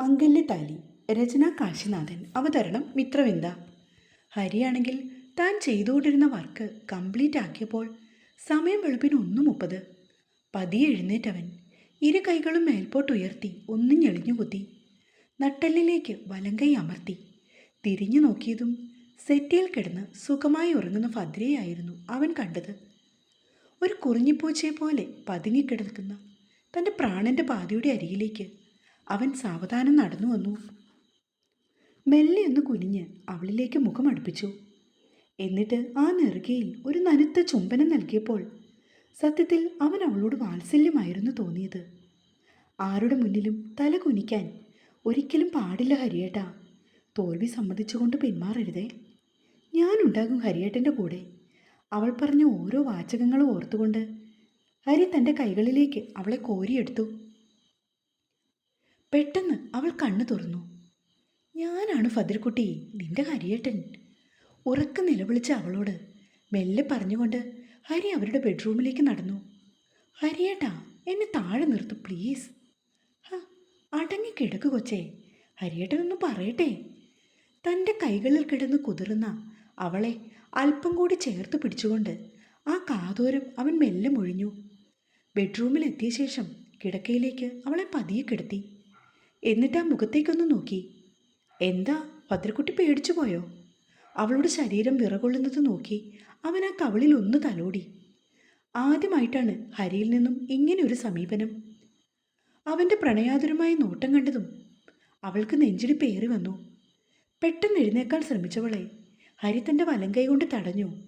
മംഗല്യത്താലി രചന കാശിനാഥൻ അവതരണം മിത്രവിന്ദ. ഹരിയാണെങ്കിൽ താൻ ചെയ്തുകൊണ്ടിരുന്ന വർക്ക് കംപ്ലീറ്റ് ആക്കിയപ്പോൾ സമയം വെളുപ്പിന് ഒന്ന് മുപ്പത്. പതിയെ എഴുന്നേറ്റവൻ ഇരു കൈകളും മേൽപോട്ടുയർത്തി ഒന്നും ഞെളിഞ്ഞു കുത്തി. നട്ടെല്ലിലേക്ക് വലങ്കൈ അമർത്തി. തിരിഞ്ഞു നോക്കിയതും സെറ്റിയിൽ കിടന്ന് സുഖമായി ഉറങ്ങുന്ന ഭദ്രയായിരുന്നു അവൻ കണ്ടത്. ഒരു കുറിഞ്ഞിപ്പൂച്ചയെ പോലെ പതുങ്ങിക്കിടക്കുന്ന തന്റെ പ്രാണന്റെ പാതിയുടെ അരികിലേക്ക് അവൻ സാവധാനം നടന്നു വന്നു. മെല്ലെ ഒന്ന് കുനിഞ്ഞ് അവളിലേക്ക് മുഖം അടുപ്പിച്ചു. എന്നിട്ട് ആ നെറുകയിൽ ഒരു നനുത്ത ചുംബനം നൽകിയപ്പോൾ സത്യത്തിൽ അവൻ അവളോട് വാത്സല്യമായിരുന്നു തോന്നിയത്. ആരുടെ മുന്നിലും തല കുനിക്കാൻ ഒരിക്കലും പാടില്ല ഹരിയേട്ടാ. തോൽവി സമ്മതിച്ചുകൊണ്ട് പിന്മാറരുതേ. ഞാനുണ്ടാകും ഹരിയേട്ടന്റെ കൂടെ. അവൾ പറഞ്ഞ ഓരോ വാചകങ്ങളും ഓർത്തുകൊണ്ട് ഹരി തന്റെ കൈകളിലേക്ക് അവളെ കോരിയെടുത്തു. പെട്ടെന്ന് അവൾ കണ്ണു തുറന്നു. ഞാനാണ് ഫതിർക്കുട്ടി നിന്റെ ഹരിയേട്ടൻ. ഉറക്കം നിലവിളിച്ച അവളോട് മെല്ലെ പറഞ്ഞുകൊണ്ട് ഹരി അവരുടെ ബെഡ്റൂമിലേക്ക് നടന്നു. ഹരിയേട്ടാ എന്നെ താഴെ നിർത്തു പ്ലീസ്. ആ അടങ്ങി കിടക്കു കൊച്ചേ ഹരിയേട്ടനൊന്ന് പറയട്ടെ. തന്റെ കൈകളിൽ കിടന്ന് കുതിർന്ന അവളെ അല്പം കൂടി ചേർത്ത് പിടിച്ചുകൊണ്ട് ആ കാതോരം അവൻ മെല്ലെ മൊഴിഞ്ഞു. ബെഡ്റൂമിലെത്തിയ ശേഷം കിടക്കയിലേക്ക് അവളെ പതിയെ കിടത്തി. എന്നിട്ട് ആ മുഖത്തേക്കൊന്ന് നോക്കി. എന്താ? ഭദ്രക്കുട്ടി പേടിച്ചു പോയോ? അവളുടെ ശരീരം വിറകൊള്ളുന്നത് നോക്കി അവൻ ആ കവളിൽ ഒന്ന് തലോടി. ആദ്യമായിട്ടാണ് ഹരിയിൽ നിന്നും ഇങ്ങനെ ഒരു സമീപനം. അവന്റെ പ്രണയാതുരമായ നോട്ടം കണ്ടതും അവൾക്ക് നെഞ്ചിടി പേറി വന്നു. പെട്ടെന്ന് എഴുന്നേക്കാൻ ശ്രമിച്ചവളെ ഹരി തന്റെ വലങ്കൈ കൊണ്ട് തടഞ്ഞു.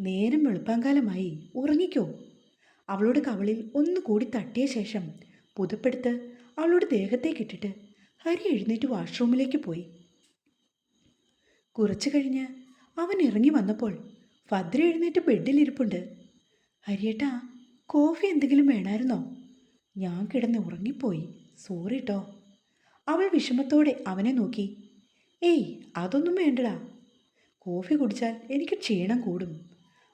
നേരം വെളുപ്പാങ്കാലമായി ഉറങ്ങിക്കോ. അവളുടെ കവളിൽ ഒന്നുകൂടി തട്ടിയ ശേഷം പുതുപ്പെടുത്ത് അവളുടെ ദേഹത്തേക്കിട്ടിട്ട് ഹരി എഴുന്നേറ്റ് വാഷ്റൂമിലേക്ക് പോയി. കുറച്ചു കഴിഞ്ഞ് അവൻ ഇറങ്ങി വന്നപ്പോൾ ഭദ്ര എഴുന്നേറ്റ് ബെഡിലിരിപ്പുണ്ട് ഹരിയേട്ടാ കോഫി എന്തെങ്കിലും വേണമായിരുന്നോ ഞാൻ കിടന്ന് ഉറങ്ങിപ്പോയി. സോറി കേട്ടോ അവൾ വിഷമത്തോടെ അവനെ നോക്കി. ഏയ് അതൊന്നും വേണ്ടടാ. കോഫി കുടിച്ചാൽ എനിക്ക് ക്ഷീണം കൂടും.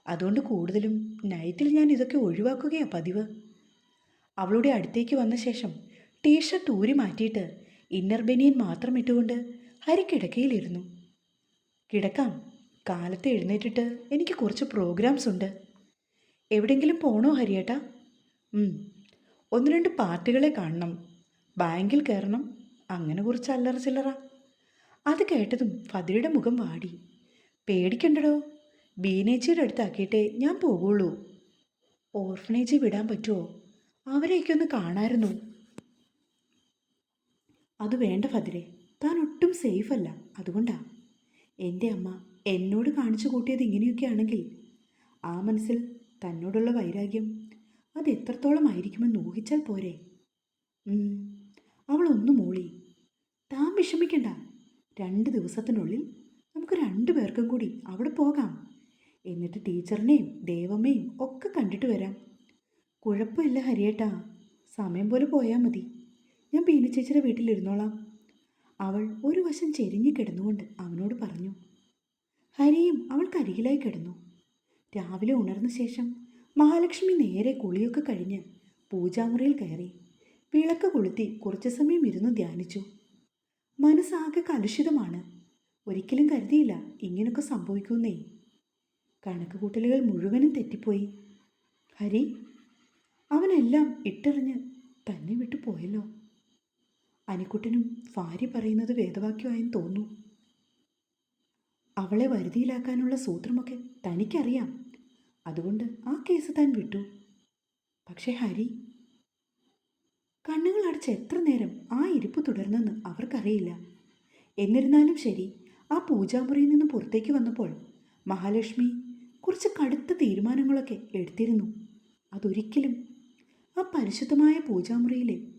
അതുകൊണ്ട് കൂടുതലും നൈറ്റിൽ ഞാൻ ഇതൊക്കെ ഒഴിവാക്കുകയാണ് പതിവ്. അവളുടെ അടുത്തേക്ക് വന്ന ശേഷം ടീഷർട്ട് ഊരി മാറ്റിയിട്ട് ഇന്നർ ബനിയൻ മാത്രം ഇട്ടുകൊണ്ട് ഹരി കിടക്കയിലിരുന്നു. കിടക്കാം കാലത്ത് എഴുന്നേറ്റിട്ട് എനിക്ക് കുറച്ച് പ്രോഗ്രാംസ് ഉണ്ട്. എവിടെയെങ്കിലും പോണോ ഹരിയേട്ടാ? ഒന്ന് രണ്ട് പാർട്ടികളെ കാണണം. ബാങ്കിൽ കയറണം അങ്ങനെ കുറച്ച് അല്ലറ ചില്ലറ. അത് കേട്ടതും ഫതിയുടെ മുഖം വാടി. പേടിക്കണ്ടടോ? ബീനേച്ചിയുടെ അടുത്താക്കിയിട്ടേ ഞാൻ പോകുള്ളൂ ഓർഫനേജിൽ വിടാൻ പറ്റുമോ അവരെയൊക്കെ ഒന്ന് കാണാമായിരുന്നു അത് വേണ്ട ഫതിരെ താൻ ഒട്ടും സേഫല്ല. അതുകൊണ്ടാ. എന്റെ അമ്മ എന്നോട് കാണിച്ചു കൂട്ടിയത് ഇങ്ങനെയൊക്കെയാണെങ്കിൽ ആ മനസ്സിൽ തന്നോടുള്ള വൈരാഗ്യം അത് എത്രത്തോളം ആയിരിക്കുമെന്ന് ഊഹിച്ചാൽ പോരെ. അവൾ ഒന്ന് മൂളി. താൻ വിഷമിക്കണ്ട. രണ്ട് ദിവസത്തിനുള്ളിൽ നമുക്ക് രണ്ടു പേർക്കും കൂടി അവിടെ പോകാം. എന്നിട്ട് ടീച്ചറിനെയും ദേവമ്മയും ഒക്കെ കണ്ടിട്ട് വരാം. കുഴപ്പമില്ല ഹരിയേട്ടാ. സമയം പോലെ പോയാൽ മതി. ഞാൻ ബീനച്ചേച്ചിയുടെ വീട്ടിലിരുന്നോളാം. അവൾ ഒരു വശം ചെരിഞ്ഞു കിടന്നുകൊണ്ട് അവനോട് പറഞ്ഞു ഹരിയും അവൾക്കരികിലായി കിടന്നു. രാവിലെ ഉണർന്ന ശേഷം മഹാലക്ഷ്മി നേരെ കുളിയൊക്കെ കഴിഞ്ഞ് പൂജാമുറിയിൽ കയറി വിളക്ക് കൊളുത്തി കുറച്ചു സമയം ഇരുന്ന് ധ്യാനിച്ചു. മനസ്സാകെ കലുഷിതമാണ്. ഒരിക്കലും കരുതിയില്ല ഇങ്ങനൊക്കെ സംഭവിക്കുന്നേ കണക്ക് കൂട്ടലുകൾ മുഴുവനും തെറ്റിപ്പോയി. ഹരി അവനെല്ലാം ഇട്ടെറിഞ്ഞ് തന്നെ വിട്ടു പോയല്ലോ അനിക്കുട്ടനും ഭാര്യ പറയുന്നത് വേദവാക്യമായെന്ന് തോന്നുന്നു. അവളെ വരുതിയിലാക്കാനുള്ള സൂത്രമൊക്കെ തനിക്കറിയാം. അതുകൊണ്ട് ആ കേസ് താൻ വിട്ടു. പക്ഷേ ഹരി കണ്ണുകൾ അടച്ച് എത്ര നേരം ആ ഇരിപ്പ് തുടർന്നെന്ന് അവർക്കറിയില്ല. എന്നിരുന്നാലും ശരി ആ പൂജാമുറിയിൽ നിന്ന് പുറത്തേക്ക് വന്നപ്പോൾ മഹാലക്ഷ്മി കുറച്ച് കടുത്ത തീരുമാനങ്ങളൊക്കെ എടുത്തിരുന്നു. അതൊരിക്കലും ആ പരിശുദ്ധമായ പൂജാമുറിയിലെ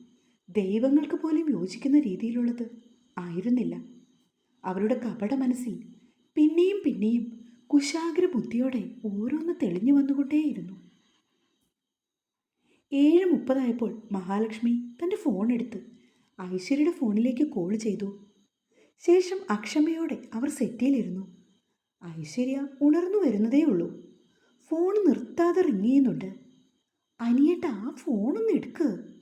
ദൈവങ്ങൾക്ക് പോലും യോജിക്കുന്ന രീതിയിലുള്ളത് ആയിരുന്നില്ല. അവരുടെ കപട മനസ്സിൽ പിന്നെയും പിന്നെയും കുശാഗ്ര ബുദ്ധിയോടെ ഓരോന്ന് തെളിഞ്ഞു വന്നുകൊണ്ടേയിരുന്നു. ഏഴ് മുപ്പതായപ്പോൾ മഹാലക്ഷ്മി തന്റെ ഫോൺ എടുത്ത് ഐശ്വര്യയുടെ ഫോണിലേക്ക് കോൾ ചെയ്തു. ശേഷം അക്ഷമയോടെ അവർ സെറ്റിയിലിരുന്നു. ഐശ്വര്യ ഉണർന്നു വരുന്നതേ ഉള്ളൂ ഫോൺ നിർത്താതെ റിങ് ചെയ്യുന്നുണ്ട്. അനിയേട്ട ആ ഫോണൊന്ന് എടുക്ക്.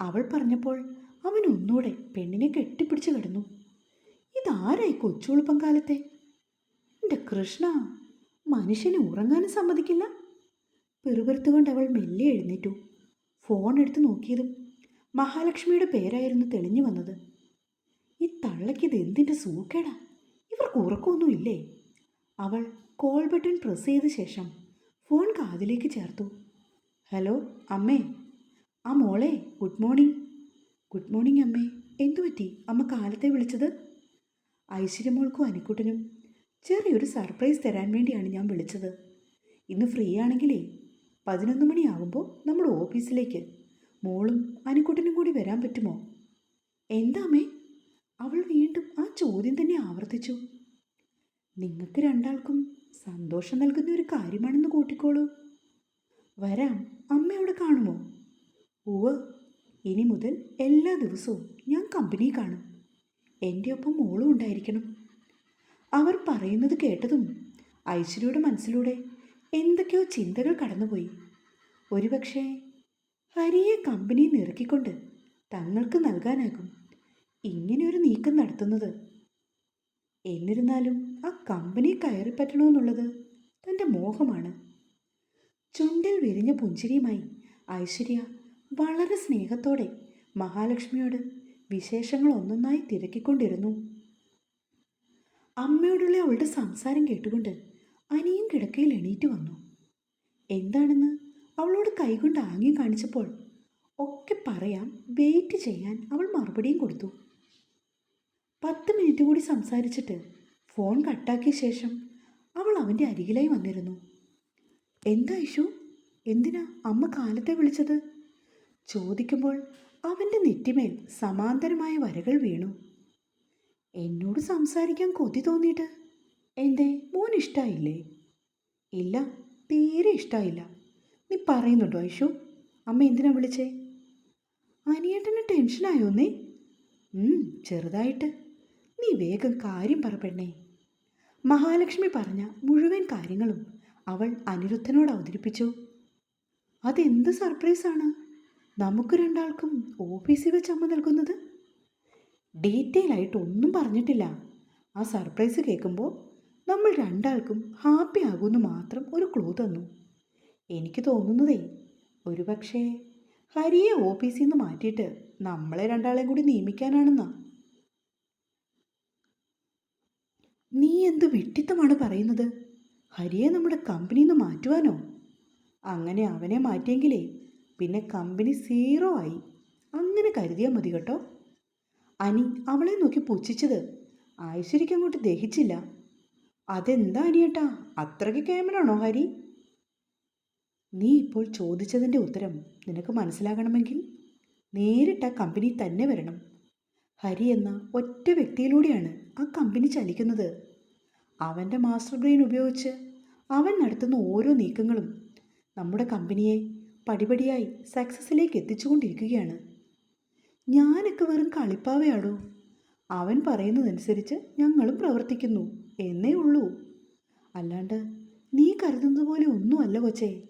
അവൾ പറഞ്ഞപ്പോൾ അവൻ ഒന്നുകൂടെ പെണ്ണിനെ കെട്ടിപ്പിടിച്ചു കിടന്നു. ഇതാരായി കൊച്ചുളുപ്പം കാലത്തെ എന്റെ കൃഷ്ണ മനുഷ്യന് ഉറങ്ങാനും സമ്മതിക്കില്ല. പെറുപെറുത്തുകൊണ്ട് അവൾ മെല്ലെ എഴുന്നേറ്റു. ഫോൺ എടുത്ത് നോക്കിയതും മഹാലക്ഷ്മിയുടെ പേരായിരുന്നു തെളിഞ്ഞു വന്നത്. ഈ തള്ളയ്ക്കിത് എന്തിന്റെ സൂക്കേടാ? ഇവർക്ക് ഉറക്കമൊന്നുമില്ലേ? അവൾ കോൾ ബട്ടൺ പ്രസ് ചെയ്ത ശേഷം ഫോൺ കാതിലേക്ക് ചേർത്തു. ഹലോ അമ്മേ ആ മോളെ ഗുഡ് മോർണിംഗ് ഗുഡ് മോർണിംഗ് അമ്മേ. എന്തു പറ്റി? അമ്മ കാലത്തെ വിളിച്ചത്? ഐശ്വര്യമോൾക്കും അനിക്കുട്ടനും. ചെറിയൊരു സർപ്രൈസ് തരാൻ വേണ്ടിയാണ് ഞാൻ വിളിച്ചത്. ഇന്ന് ഫ്രീ ആണെങ്കിലേ പതിനൊന്ന് മണിയാകുമ്പോൾ നമ്മുടെ ഓഫീസിലേക്ക്. മോളും അനിക്കുട്ടനും കൂടി വരാൻ പറ്റുമോ? എന്താ അമ്മേ? അവൾ വീണ്ടും ആ ചോദ്യം തന്നെ ആവർത്തിച്ചു. നിങ്ങൾക്ക് രണ്ടാൾക്കും സന്തോഷം നൽകുന്ന ഒരു കാര്യമാണെന്ന് കൂട്ടിക്കോളൂ. വരാം. അമ്മയോട് കാണുമോ? ഉവ് ഇനി മുതൽ എല്ലാ ദിവസവും ഞാൻ കമ്പനി കാണും. എന്റെ ഒപ്പം മോളും ഉണ്ടായിരിക്കണം. അവർ പറയുന്നത് കേട്ടതും ഐശ്വര്യയുടെ മനസ്സിലൂടെ എന്തൊക്കെയോ ചിന്തകൾ കടന്നുപോയി. ഒരുപക്ഷെ ഹരിയെ കമ്പനി നിറക്കിക്കൊണ്ട് തങ്ങൾക്ക് നൽകാനാകും ഇങ്ങനെയൊരു നീക്കം നടത്തുന്നത്. എന്നിരുന്നാലും ആ കമ്പനി കയറിപ്പറ്റണമെന്നുള്ളത് തന്റെ മോഹമാണ്. ചുണ്ടിൽ വിരിഞ്ഞ പുഞ്ചിരിയുമായി ഐശ്വര്യ വളരെ സ്നേഹത്തോടെ മഹാലക്ഷ്മിയോട് വിശേഷങ്ങൾ ഒന്നൊന്നായി തിരക്കിക്കൊണ്ടിരുന്നു. അമ്മയോടുള്ള അവളുടെ സംസാരം കേട്ടുകൊണ്ട് അനിയും കിടക്കയിൽ എണീറ്റ് വന്നു. എന്താണെന്ന് അവളോട് കൈകൊണ്ട് ആംഗ്യം കാണിച്ചപ്പോൾ ഒക്കെ പറയാം വെയിറ്റ് ചെയ്യാൻ അവൾ മറുപടിയും കൊടുത്തു. പത്ത് മിനിറ്റ് കൂടി സംസാരിച്ചിട്ട് ഫോൺ കട്ടാക്കിയ ശേഷം അവൾ അവന്റെ അരികിലായി വന്നിരുന്നു. എന്താ ഇഷു? എന്തിനാ അമ്മ കാലത്തെ വിളിച്ചത്? ചോദിക്കുമ്പോൾ അവന്റെ നെറ്റിമേൽ സമാന്തരമായ വരകൾ വീണു. എന്നോട് സംസാരിക്കാൻ കൊതി തോന്നിയിട്ട് എന്റെ മോൻ ഇഷ്ടായില്ലേ? ഇല്ല തീരെ ഇഷ്ടായില്ല. നീ പറയുന്നുണ്ടോ ഐഷു? അമ്മ എന്തിനാ വിളിച്ചേ? അനിയേട്ടന് ടെൻഷനായോന്നേ? ചെറുതായിട്ട്. നീ വേഗം കാര്യം പറ പെണ്ണേ. മഹാലക്ഷ്മി പറഞ്ഞ മുഴുവൻ കാര്യങ്ങളും അവൾ അനിരുദ്ധനോട് അവതരിപ്പിച്ചു. അതെന്ത് സർപ്രൈസാണ്? നമുക്ക് രണ്ടാൾക്കും ഓഫീസിൽ വെച്ച് അമ്മ നൽകുന്നത്? ഡീറ്റെയിൽ ആയിട്ട് ഒന്നും പറഞ്ഞിട്ടില്ല. ആ സർപ്രൈസ് കേൾക്കുമ്പോൾ നമ്മൾ രണ്ടാൾക്കും ഹാപ്പി ആകുമെന്ന് മാത്രം ഒരു ക്ലൂ തന്നു. എനിക്ക് തോന്നുന്നതേ ഒരു പക്ഷേ ഹരിയെ ഓഫീസിൽ നിന്ന് മാറ്റിയിട്ട് നമ്മളെ രണ്ടാളെയും കൂടി നിയമിക്കാനാണെന്നാ. നീ എന്ത് വിട്ടിത്തമാണ് പറയുന്നത്? ഹരിയെ നമ്മുടെ കമ്പനിയിൽ നിന്ന് മാറ്റുവാനോ? അങ്ങനെ അവനെ മാറ്റിയെങ്കിലേ പിന്നെ കമ്പനി സീറോ ആയി. അങ്ങനെ കരുതിയാൽ മതി കേട്ടോ. അനി അവളെ നോക്കി പുച്ഛിച്ചത്. ഐശ്വര്യയ്ക്ക് അങ്ങോട്ട് ദഹിച്ചില്ല. അതെന്താ അനിയേട്ടാ? അത്രയ്ക്ക് ക്യാമറാണോ ഹരി? നീ ഇപ്പോൾ ചോദിച്ചതിന്റെ ഉത്തരം നിനക്ക് മനസ്സിലാകണമെങ്കിൽ നേരിട്ട് ആ കമ്പനി തന്നെ വരണം. ഹരി എന്ന ഒറ്റ വ്യക്തിയിലൂടെയാണ് ആ കമ്പനി ചലിക്കുന്നത്. അവന്റെ മാസ്റ്റർ ബ്രെയിൻ ഉപയോഗിച്ച് അവൻ നടത്തുന്ന ഓരോ നീക്കങ്ങളും നമ്മുടെ കമ്പനിയെ പടിപടിയായി സക്സസിലേക്ക് എത്തിച്ചുകൊണ്ടിരിക്കുകയാണ്. ഞാനൊക്കെ വെറും കളിപ്പാവയാടോ? അവൻ പറയുന്നതനുസരിച്ച് ഞങ്ങളും പ്രവർത്തിക്കുന്നു എന്നേ ഉള്ളൂ. അല്ലാണ്ട് നീ കരുതുന്നത് പോലെ ഒന്നുമല്ല കൊച്ചേ.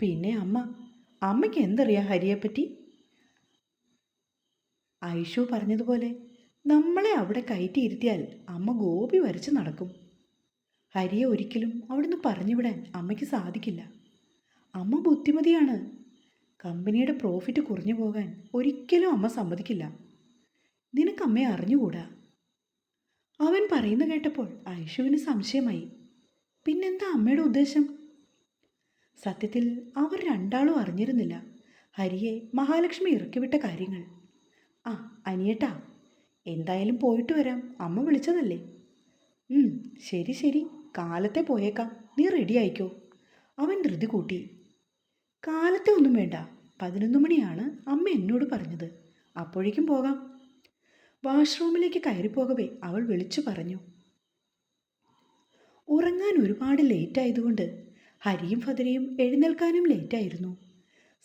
പിന്നെ അമ്മ അമ്മയ്ക്ക് എന്തറിയാം ഹരിയെപ്പറ്റി? ഐഷു പറഞ്ഞതുപോലെ നമ്മളെ അവിടെ കയറ്റിയിരുത്തിയാൽ അമ്മ ഗോപി വരച്ച് നടക്കും. ഹരിയെ ഒരിക്കലും അവിടുന്ന് പറഞ്ഞുവിടാൻ അമ്മയ്ക്ക് സാധിക്കില്ല. അമ്മ ബുദ്ധിമതിയാണ്. കമ്പനിയുടെ പ്രോഫിറ്റ് കുറഞ്ഞു പോകാൻ ഒരിക്കലും അമ്മ സമ്മതിക്കില്ല. നിനക്ക് അമ്മയെ അറിഞ്ഞുകൂടാ? അവൻ പറയുന്ന കേട്ടപ്പോൾ ഐഷുവിന് സംശയമായി. പിന്നെന്താ അമ്മയുടെ ഉദ്ദേശം? സത്യത്തിൽ അവർ രണ്ടാളും അറിഞ്ഞിരുന്നില്ല. ഹരിയെ മഹാലക്ഷ്മി ഇറക്കിവിട്ട കാര്യങ്ങൾ. ആ അനിയേട്ടാ എന്തായാലും പോയിട്ട് വരാം. അമ്മ വിളിച്ചതല്ലേ? ശരി ശരി. കാലത്തെ പോയേക്കാം. നീ റെഡി ആയിക്കോ? അവൻ ധൃതി കൂട്ടി. കാലത്തെ ഒന്നും വേണ്ട. പതിനൊന്ന് മണിയാണ് അമ്മ എന്നോട് പറഞ്ഞത്. അപ്പോഴേക്കും പോകാം. വാഷ്റൂമിലേക്ക് കയറിപ്പോകവേ അവൾ വിളിച്ചു പറഞ്ഞു. ഉറങ്ങാൻ ഒരുപാട് ലേറ്റ് ആയതുകൊണ്ട് ഹരിയും ഫതിരയും എഴുന്നേൽക്കാനും ലേറ്റായിരുന്നു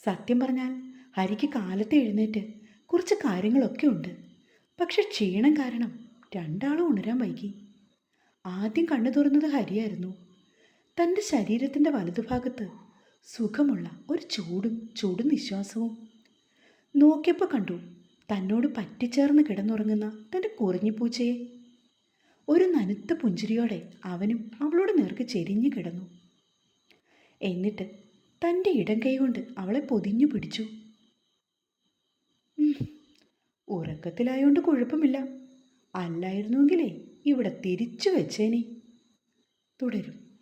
സത്യം പറഞ്ഞാൽ ഹരിക്ക് കാലത്തെ എഴുന്നേറ്റ് കുറച്ച് കാര്യങ്ങളൊക്കെ ഉണ്ട്. പക്ഷെ ക്ഷീണം കാരണം രണ്ടാളും ഉണരാൻ വൈകി. ആദ്യം കണ്ണു തുറന്നത് ഹരിയായിരുന്നു. തന്റെ ശരീരത്തിന്റെ വലതുഭാഗത്ത് സുഖമുള്ള ഒരു ചൂടും ചൂടും നിശ്വാസവും. നോക്കിയപ്പോൾ കണ്ടു തന്നോട് പറ്റിച്ചേർന്ന് കിടന്നുറങ്ങുന്ന തന്റെ കുറിഞ്ഞിപ്പൂച്ചയെ ഒരു നനുത്ത പുഞ്ചിരിയോടെ അവനും അവളോട് നേർക്ക് ചെരിഞ്ഞു കിടന്നു. എന്നിട്ട് തന്റെ ഇടം കൈകൊണ്ട് അവളെ പൊതിഞ്ഞു പിടിച്ചു. ഉറക്കത്തിലായോണ്ട് കുഴപ്പമില്ല. അല്ലായിരുന്നുവെങ്കിലേ ഇവിടെ തിരിച്ചു വെച്ചേനെ. തുടരും.